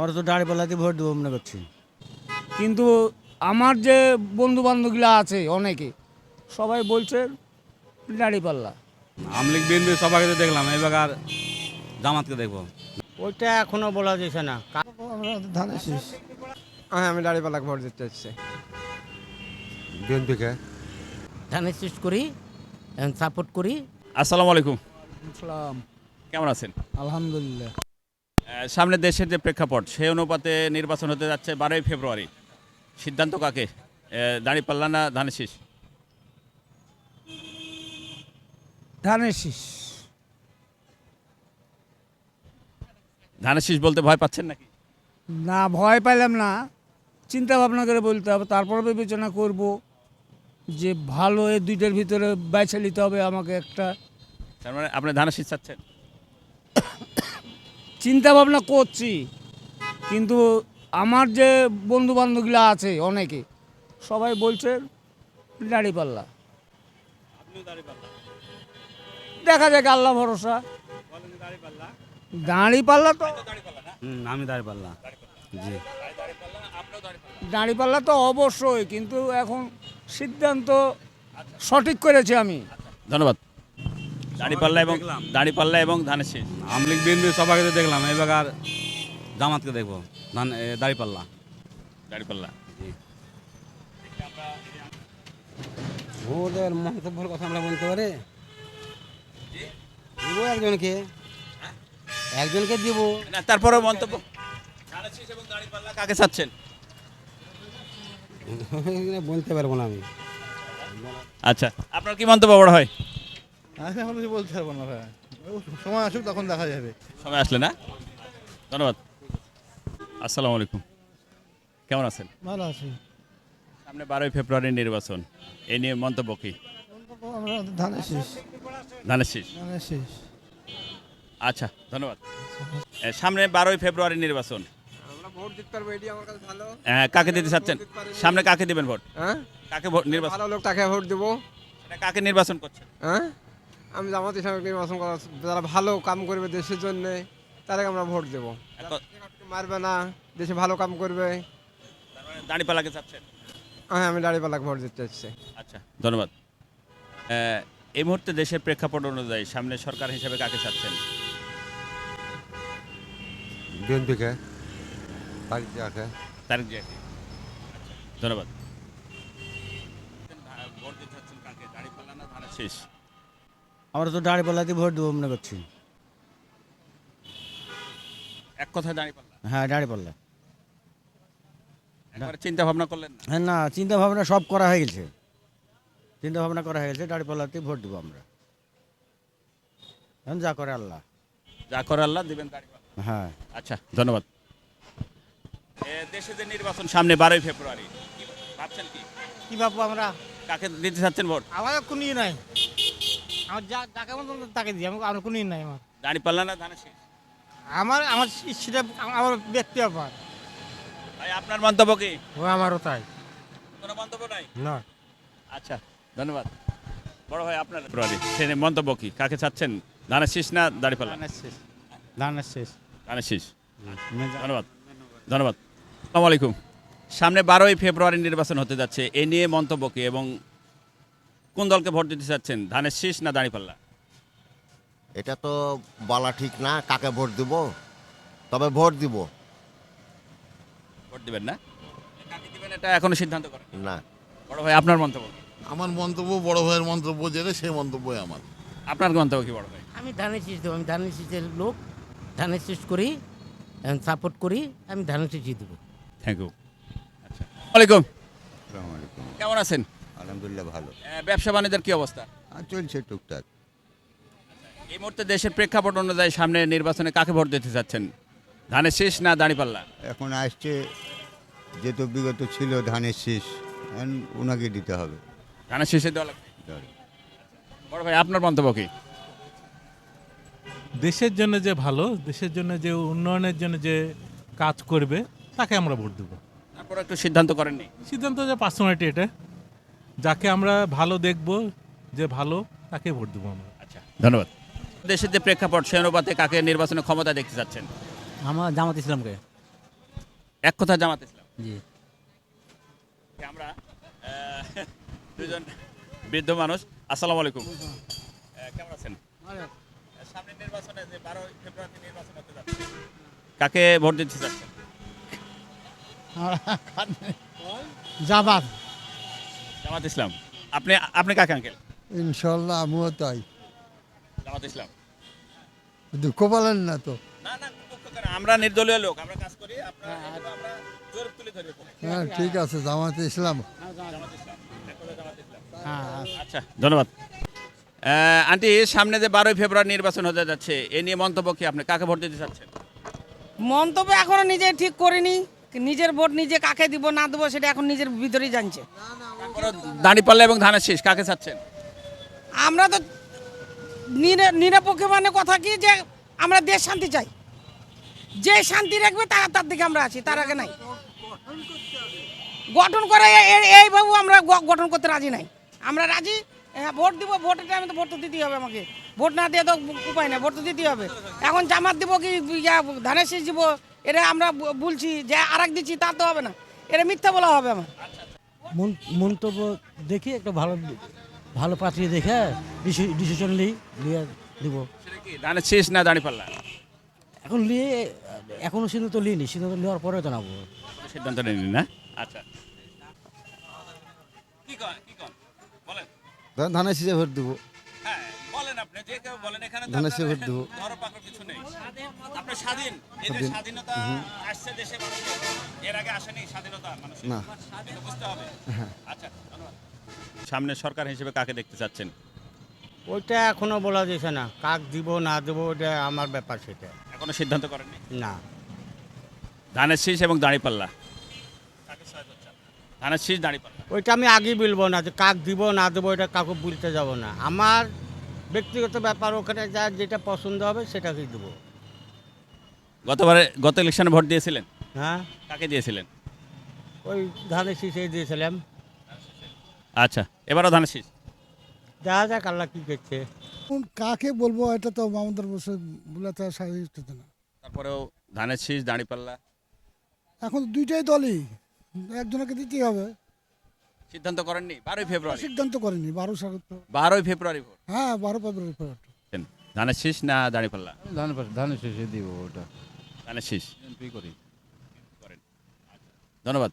আমরা তো দাঁড়িপাল্লাতে ভোট দেবো মনে করছি। কিন্তু আমার যে বন্ধু বান্ধবগুলো আছে অনেকে সবাই বলছে দাঁড়িপাল্লা আমলিগ বিএনপি সবাইকে তো দেখলাম এবার আর জামাতকে দেখব। ওইটা এখনও বলা যাচ্ছে না। হ্যাঁ আমি দাঁড়িপাল্লাকে ভোট দিতে চাচ্ছি বিএনপিকে? ধানের শেষ করি সাপোর্ট করি। আসসালামু আলাইকুম। সালাম কেমন আছেন? আলহামদুলিল্লাহ। সামনে দেশের যে প্রেক্ষাপট সেই অনুপাতে নির্বাচন হতে যাচ্ছে বারোই ফেব্রুয়ারি। সিদ্ধান্ত কাকে? দাঁড়ি পাল্লা না ধানের শীষ ধানের শীষ ধানের শীষ বলতে ভয় পাচ্ছেন নাকি? না ভয় পাইলাম না। চিন্তা ভাবনা করে বলতে হবে তারপর বিবেচনা করব যে ভালো এই দুইটার ভিতরে বেছে নিতে হবে আমাকে একটা। তার মানে আপনি ধানের শীষ চাচ্ছেন? চিন্তা ভাবনা করছি কিন্তু আমার যে বন্ধু বান্ধবগুলো আছে অনেকে সবাই বলছে দাঁড়িপাল্লা দেখা যাক আল্লাহ ভরসা। দাঁড়িপাল্লা তো আমি দাঁড়িপাল্লা জি। দাঁড়িপাল্লা তো অবশ্যই কিন্তু এখন সিদ্ধান্ত সঠিক করেছি আমি। ধন্যবাদ। দাঁড়িপাল্লা এবং দাঁড়িপাল্লা এবং ধানের শীষ। আমলিগ বিএনপি সবাইকে তো দেখলাম এবার আর জামাতকে দেখব ধান দাঁড়িপাল্লা। দাঁড়িপাল্লা। ওদের মন্তব্যের কথা আমরা বলতে পারি? দিব একজনকে। একজনকে দিব। না তারপরে মন্তব্য। ধানের শীষ এবং দাঁড়িপাল্লা কাকে চাচ্ছেন? বলতে পারব না আমি। আচ্ছা আপনার কি মন্তব্য বড় হয়? এখন কিছু বলতে পারব না ভাই। সময় আসুক তখন দেখা যাবে। সময় আসলে না? ধন্যবাদ। আসসালামু আলাইকুম। কেমন আছেন? ভালো আছি। সামনে বারোই ফেব্রুয়ারির নির্বাচন। এই নিয়ে মন্তব্য কি? আমরা ধানের শেষ। ধানের শীষ? ধানের শেষ। আচ্ছা ধন্যবাদ। সামনে বারোই ফেব্রুয়ারি নির্বাচন। আমরা ভোট দিতে পারব এটি আমার কাছে ভালো। এ, কাকে দিতে চাচ্ছেন? সামনে কাকে দিবেন ভোট? হ্যাঁ? কাকে ভোট নির্বাচন? ভালো লোক তাকে ভোট দেবো। কাকে নির্বাচন করছেন? হ্যাঁ? আমি জামাত ইসলামকে নির্বাচন করা যারা ভালো কাম করবে দেশের জন্য তাদেরকে আমরা ভোট দেবো। মারবে না দেশে ভালো কাম করবে। তার দাঁড়িপাল্লাকে চাচ্ছেন? হ্যাঁ আমি দাঁড়িপাল্লাকে ভোট দিতে চাচ্ছি। আচ্ছা ধন্যবাদ। এই মুহূর্তে দেশের প্রেক্ষাপট অনুযায়ী সামনে সরকার হিসেবে কাকে চাচ্ছেন? বিএনপিকে তারিখ যাকে তারেক জিয়াকে। আচ্ছা, ধন্যবাদ। ভোট দিতে চাচ্ছেন কাকে? দাঁড়িপাল্লা না ধানের শীষ? আমরা তো দাঁড়িপাল্লাতে ভোট দেবো মনে করছি। এক কথায় দাঁড়িপাল্লা হ্যাঁ দাঁড়িপাল্লা একবারে চিন্তা ভাবনা করলেন না? হ্যাঁ না চিন্তা ভাবনা সব করা হয়ে গেছে। চিন্তা ভাবনা করা হয়ে গেছে দাঁড়িপাল্লাতে ভোট দেবো আমরা। এখন যা করে আল্লাহ। যা করে আল্লাহ দিবেন দাঁড়িপাল্লা হ্যাঁ। আচ্ছা ধন্যবাদ। এ, দেশে যে নির্বাচন সামনে বারোই ফেব্রুয়ারি ভাবছেন কি? কি ভাববো আমরা? কাকে দিতে চাচ্ছেন ভোট? আমাদের কোনো ইয়ে নাই। আমার যা যাকে তাকে দিই আমার আমার কোনো নাই আমার। দাঁড়িপাল্লা না ধানের শীষ আমার আমার সেটা আমার ব্যক্তি ব্যাপার ভাই আপনার মন্তব্য কি? ও আমারও তাই। কোনো মন্তব্য নাই? না। আচ্ছা ধন্যবাদ। বড় ভাই আপনার ফেব্রুয়ারি সে নিয়ে মন্তব্য কি? কাকে চাচ্ছেন? ধানের শীষ না দাঁড়িপাল্লা শেষ ধানের শেষ ধানের শীষ ধন্যবাদ। ধন্যবাদ। আসসালামু আলাইকুম। সামনে বারোই ফেব্রুয়ারি নির্বাচন হতে যাচ্ছে। এ নিয়ে মন্তব্য কি এবং কোন দলকে ভোট দিতে চাচ্ছেন? ধানের শীষ না দাঁড়িপাল্লা? এটা তো বলা ঠিক না কাকে ভোট দিব? তবে ভোট দিব। ভোট দিবেন না? কাকে দিবেন এটা এখনও সিদ্ধান্ত করেন? না। বড় ভাই আপনার মন্তব্য কি? আমার মন্তব্য বড় ভাইয়ের মন্তব্য যেটা সেই মন্তব্যই আমার। আপনার মন্তব্য কি বড় ভাই? আমি ধানের শীষ দেবো আমি ধানের শীষের লোক ধানের শীষ করি সাপোর্ট করি আমি ধানের শীষই দেবো। Thank you. আচ্ছা। ওয়ালাইকুম কেমন আছেন? আলহামদুলিল্লাহ ভালো। ব্যবসা বাণিজ্যের কি অবস্থা? আর চলছে টুকটাক। এই মুহূর্তে দেশের প্রেক্ষাপট অনুযায়ী সামনে নির্বাচনে কাকে ভোট দিতে চাচ্ছেন? ধানের শীষ না দাঁড়িপাল্লা? এখন আসছে যেহেতু বিগত ছিল ধানের শীষ এখন ওনাকে দিতে হবে। ধানের শীষে দেওয়া লাগবে বড় ভাই আপনার মন্তব্য কি? দেশের জন্য যে ভালো দেশের জন্য যে উন্নয়নের জন্য যে কাজ করবে তাকে আমরা ভোট দেবো। তারপর একটু সিদ্ধান্ত করেননি? সিদ্ধান্ত যে পার্সোনালিটি এটা। যাকে আমরা ভালো দেখব যে ভালো তাকে ভোট দেবো আমরা। আচ্ছা। ধন্যবাদ। দেশের যে প্রেক্ষাপট সে অনুপাতে কাকে নির্বাচনে ক্ষমতা দেখতে চাচ্ছেন? আমার জামাত ইসলামকে। এক কথা জামাত ইসলাম। জি। আমরা আহ, দুজন বৃদ্ধ মানুষ। আসসালামু আলাইকুম। আহ, কেমন আছেন? সামনে নির্বাচনে যে বারো ফেব্রুয়ারি নির্বাচন হতে যাচ্ছে কাকে ভোট দিতে চাচ্ছেন? জামাত। জামাত ইসলাম আপনি আপনি কাকে আঙ্কেল? ইনশাল্লাহ আমিও তাই। জামাত ইসলাম। দুঃখ পালেন না তো? না না আমরা নির্দলীয় লোক আমরা কাজ করি আপনারা আমরা জোর তুলে ধরে হ্যাঁ ঠিক আছে জামাত ইসলাম। জামাত ইসলাম এক কথা জামাত ইসলাম। আচ্ছা ধন্যবাদ। আন্টি সামনে যে বারোই ফেব্রুয়ারি নির্বাচন হতে যাচ্ছে এ নিয়ে মন্তব্য কি আপনি কাকে ভোট দিতে চাচ্ছেন? মন্তব্য এখনও নিজে ঠিক করিনি। নিজের ভোট নিজে কাকে দিব না দেবো সেটা এখন নিজের ভিতরেই জানছে। দাঁড়িপাল্লা এবং ধানের শীষ কাকে চাচ্ছেন? আমরা তো নিরে- নিরপেক্ষ মানে কথা কি যে আমরা দেশ শান্তি চাই। যে শান্তি রাখবে তার তার দিকে আমরা আছি তার আগে নাই। গঠন করে এইভাবে আমরা গঠন করতে রাজি নাই। আমরা রাজি হ্যাঁ, ভোট দিব ভোটের টাইমে তো ভোট তো দিতেই হবে আমাকে। ভোট না দিয়ে তো উপায় নাই ভোট তো দিতেই হবে। এখন জামাত দিব কি ধানের শীষ দিব এটা আমরা ব- বলছি যে আর এক দিচ্ছি তা তো হবে না। এটা মিথ্যা বলা হবে আমার। মন্তব্য দেখি একটা ভালো ভালো পাত্রী দেখে ডিসিশন নিই নিয়ে দিব সেটা কি ধানের শীষ না দাঁড়িপাল্লা এখন নিয়ে এখনও সিদ্ধান্ত নিইনি সিদ্ধান্ত নেওয়ার পরে জানাব। সিদ্ধান্ত নিন না? আচ্ছা। কি কন কি কন বলেন। ধানের শীষে ভোট দেবো। আপনি যে কেউ বলেন এখানে ধানের আপনার দেবো। কিছু নেই। আপনি স্বাধীন এই যে স্বাধীনতা আসছে দেশে এর আগে আসেনি স্বাধীনতা মানুষের। না। বুঝতে হবে। আচ্ছা সামনে সরকার হিসেবে কাকে দেখতে চাচ্ছেন? ওইটা এখনও বলা যাচ্ছে না। কাক দিব না দেবো ওটা আমার ব্যাপার সেটা। এখনও সিদ্ধান্ত করেননি? না। ধানের শীষ এবং দাঁড়িপাল্লা। কাকে? ধানের শীষ দাঁড়িপাল্লা। ওইটা আমি আগে বলব না যে কাক দিব না দেবো এটা কাউকে বলতে যাব না। আমার ব্যক্তিগত ব্যাপার ওখানে যা যেটা পছন্দ হবে সেটাকেই দেবো। গতবারে গত ইলেকশনে ভোট দিয়েছিলেন? হ্যাঁ। কাকে দিয়েছিলেন? ওই ধানের শীষে দিয়েছিলাম। আচ্ছা এবারও ধানের শীষ? দেখা যাক আল্লাহ কী করছে। কাকে বলব এটা তো আমাদের বসে বলে তো স্বাভাবিক হতো না। তারপরেও ধানের শীষ দাঁড়িপাল্লা? এখন দুইটাই দলই একজনকে দিতেই হবে। সিদ্ধান্ত করেননি? বারোই ফেব্রুয়ারি। সিদ্ধান্ত করেনি বারো বারোই ফেব্রুয়ারি ভোট। হ্যাঁ বারো ফেব্রুয়ারি ভোট। ধানের শীষ না দাঁড়িপাল্লা ধান ধানের শীষে দিব ওটা। ধানের শীষ। করি। করেন ধন্যবাদ।